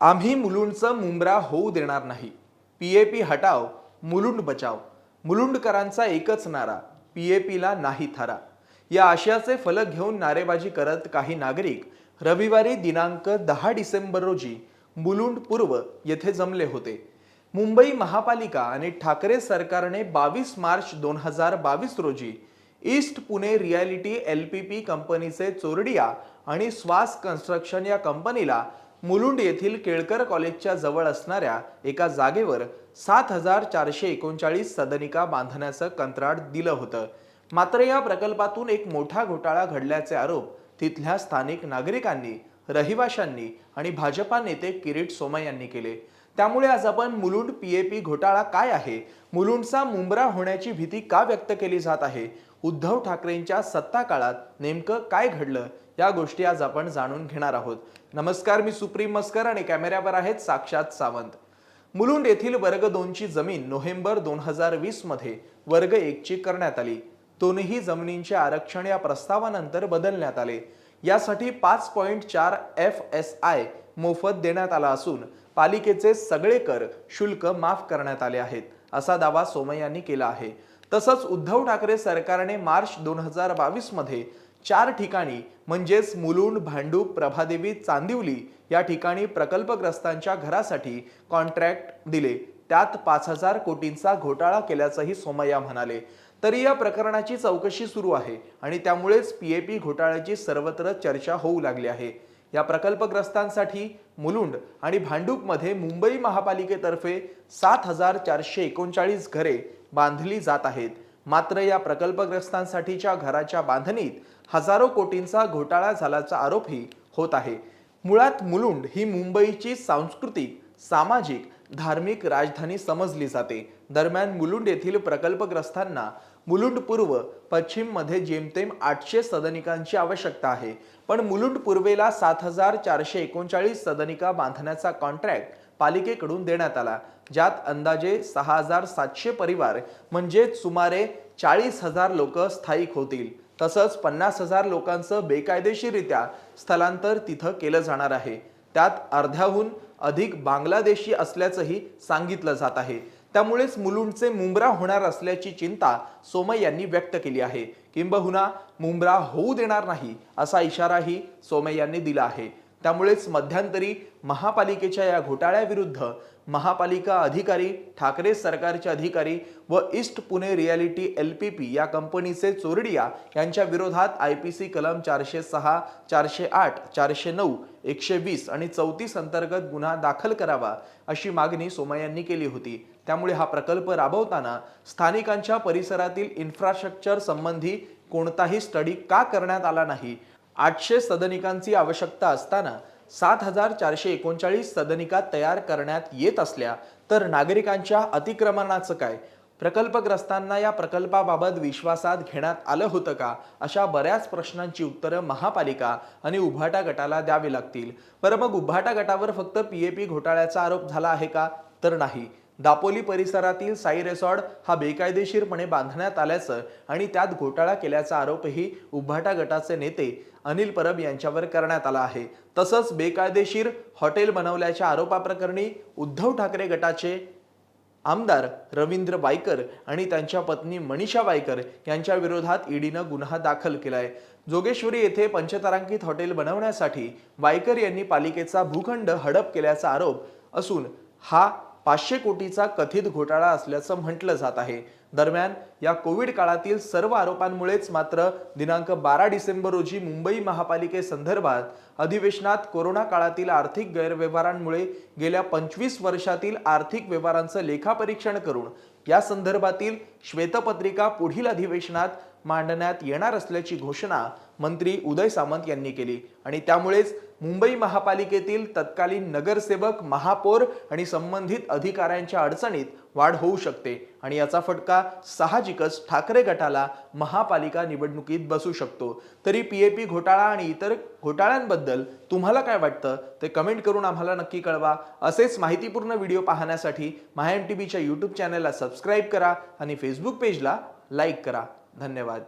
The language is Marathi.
आम्ही मुलुंडचं मुंब्रा होऊ देणार नाही. पीएपी हटाव मुलुंड बचाव. मुलुंडकरांचा एकच नारा पीएपीला नाही थारा. या आशयाचे फलक घेऊन नारेबाजी करत काही नागरिक रविवारी दिनांक दहा डिसेंबर रोजी मुलुंड पूर्व येथे जमले होते. मुंबई महापालिका आणि ठाकरे सरकारने बावीस मार्च दोन हजार बावीस रोजी east Pune realty L P P कंपनीचे चोरडिया आणि स्वास कन्स्ट्रक्शन या कंपनीला मुलुंड येथील केळकर कॉलेजच्या जवळ असणाऱ्या एका जागेवर सात हजार चारशे एकोणचाळीस सदनिका बांधण्याचं कंत्राट दिलं होतं. मात्र या प्रकल्पातून एक मोठा घोटाळा घडल्याचे आरोप तिथल्या स्थानिक नागरिकांनी रहिवाशांनी आणि भाजपा नेते किरीट सोमय यांनी केले. त्यामुळे आज आपण मुलुंड पीएपी घोटाळा काय आहे? मुलुंडचा मुंबरा होण्याची भीती का व्यक्त केली जात आहे? उद्धव ठाकरेंच्या सत्ता काळात नेमकं काय घडलं? या गोष्टी आज आपण जाणून घेणार आहोत. नमस्कार मी सुप्रीम मस्कर आणि कॅमेऱ्यावर आहेत साक्षात सावंत. मुलुंड येथील वर्ग दोनची जमीन नोव्हेंबर दोन हजार वीसमध्ये वर्ग एकची करण्यात आली. दोन्ही जमिनींचे आरक्षण या प्रस्तावानंतर बदलण्यात आले. यासाठी पाच पॉईंट चार एफ एस आय मोफत देण्यात आला असून पालिकेचे सगळे कर शुल्क माफ करण्यात आले आहेत असा दावा सोमय्यांनी केला आहे. तसंच उद्धव ठाकरे सरकारने मार्च दोन हजार बावीसमध्ये चार ठिकाणी म्हणजेच मुलुंड भांडूप प्रभादेवी चांदिवली या ठिकाणी प्रकल्पग्रस्तांच्या घरासाठी कॉन्ट्रॅक्ट दिले. त्यात पाच हजार कोटींचा घोटाळा केल्याचंही सोमय्या म्हणाले. तरी या प्रकरणाची चौकशी सुरू आहे आणि त्यामुळेच पी ए पी घोटाळ्याची सर्वत्र चर्चा होऊ लागली आहे. या प्रकल्पग्रस्तांसाठी मुलुंड आणि भांडूपमध्ये मुंबई महापालिकेतर्फे सात हजार चारशे एकोणचाळीस घरे बांधली जात आहेत. मात्र या प्रकल्पग्रस्तांसाठीच्या घराच्या बांधणीत हजारो कोटींचा घोटाळा झाल्याचा आरोपही होत आहे. मुळात मुलुंड ही मुंबईची सांस्कृतिक सामाजिक धार्मिक राजधानी समजली जाते. दरम्यान मुलुंड येथील प्रकल्पग्रस्तांना मुलुंड पूर्व पश्चिममध्ये जेमतेम आठशे सदनिकांची आवश्यकता आहे. पण मुलुंड पूर्वेला सात हजार चारशे एकोणचाळीस सदनिका बांधण्याचा कॉन्ट्रॅक्ट पालिकेकडून देण्यात आला. ज्यात अंदाजे सहा हजार सातशे परिवार म्हणजे सुमारे चाळीस हजार लोक स्थायिक होतील. तसंच पन्नास हजार लोकांचं बेकायदेशीरित्या स्थलांतर तिथं केलं जाणार आहे. त्यात अर्ध्याहून अधिक बांगलादेशी असल्याचंही सांगितलं जात आहे. त्यामुळेच मुलुंडचे मुंब्रा होणार असल्याची चिंता सोमय यांनी व्यक्त केली आहे. किंबहुना मुंब्रा होऊ देणार नाही असा इशाराही सोमय यांनी दिला आहे. त्यामुळेच मध्यंतरी महापालिकेच्या या घोटाळ्याविरुद्ध महापालिका अधिकारी ठाकरे सरकारचे अधिकारी व east Pune realty L P P या कंपनीचे चोरडिया यांच्या विरोधात आय पी सी कलम चारशे सहा चारशे आठ चारशे नऊ एकशे वीस आणि चौतीस अंतर्गत गुन्हा दाखल करावा अशी मागणी सोमय यांनी केली होती. त्यामुळे हा प्रकल्प राबवताना स्थानिकांच्या परिसरातील इन्फ्रास्ट्रक्चर संबंधी कोणताही स्टडी का करण्यात आला नाही? आठशे सदनिकांची आवश्यकता असताना सात हजार चारशे एकोणचाळीस सदनिका तयार करण्यात येत असल्या तर नागरिकांच्या अतिक्रमणाचं काय? प्रकल्पग्रस्तांना या प्रकल्पाबाबत विश्वासात घेण्यात आलं होतं का? अशा बऱ्याच प्रश्नांची उत्तरं महापालिका आणि उभाटा गटाला द्यावी लागतील. बरं मग उभाटा गटावर फक्त पीएपी घोटाळ्याचा आरोप झाला आहे का? तर नाही. दापोली परिसरातील साई रेसॉर्ट हा बेकायदेशीरपणे बांधण्यात आल्याचं आणि त्यात घोटाळा केल्याचा आरोपही उभाटा गटाचे नेते अनिल परब यांच्यावर करण्यात आला आहे. तसंच बेकायदेशीर हॉटेल बनवल्याच्या आरोपाप्रकरणी उद्धव ठाकरे गटाचे आमदार रवींद्र वायकर आणि त्यांच्या पत्नी मनीषा वायकर यांच्या विरोधात ईडीनं गुन्हा दाखल केलाय. जोगेश्वरी येथे पंचतारांकित हॉटेल बनवण्यासाठी वायकर यांनी पालिकेचा भूखंड हडप केल्याचा आरोप असून हा पाचशे कोटीचा कथित घोटाळा असल्याचं म्हटलं जात आहे. दरम्यान या कोविड काळातील सर्व आरोपांमुळेच मात्र दिनांक बारा डिसेंबर रोजी मुंबई महापालिकेसंदर्भात अधिवेशनात कोरोना काळातील आर्थिक गैरव्यवहारांमुळे गेल्या पंचवीस वर्षातील आर्थिक व्यवहारांचं लेखापरीक्षण करून या संदर्भातील श्वेतपत्रिका पुढील अधिवेशनात मांडण्यात येणार असल्याची घोषणा मंत्री उदय सामंत यांनी केली. आणि त्यामुळेच मुंबई महापालिकेतील तत्कालीन नगरसेवक महापौर आणि संबंधित अधिकाऱ्यांच्या अडचणीत वाढ होऊ शकते आणि याचा फटका साहजिकच ठाकरे गटाला महापालिका निवडणुकीत बसू शकतो. तरी पी ए पी घोटाळा आणि इतर घोटाळ्यांबद्दल तुम्हाला काय वाटतं? ते कमेंट करून आम्हाला नक्की कळवा. असेच माहितीपूर्ण व्हिडिओ पाहण्यासाठी मायन टी व्हीच्या यूट्यूब चॅनलला सबस्क्राईब करा आणि फेसबुक पेजला लाईक करा. धन्यवाद.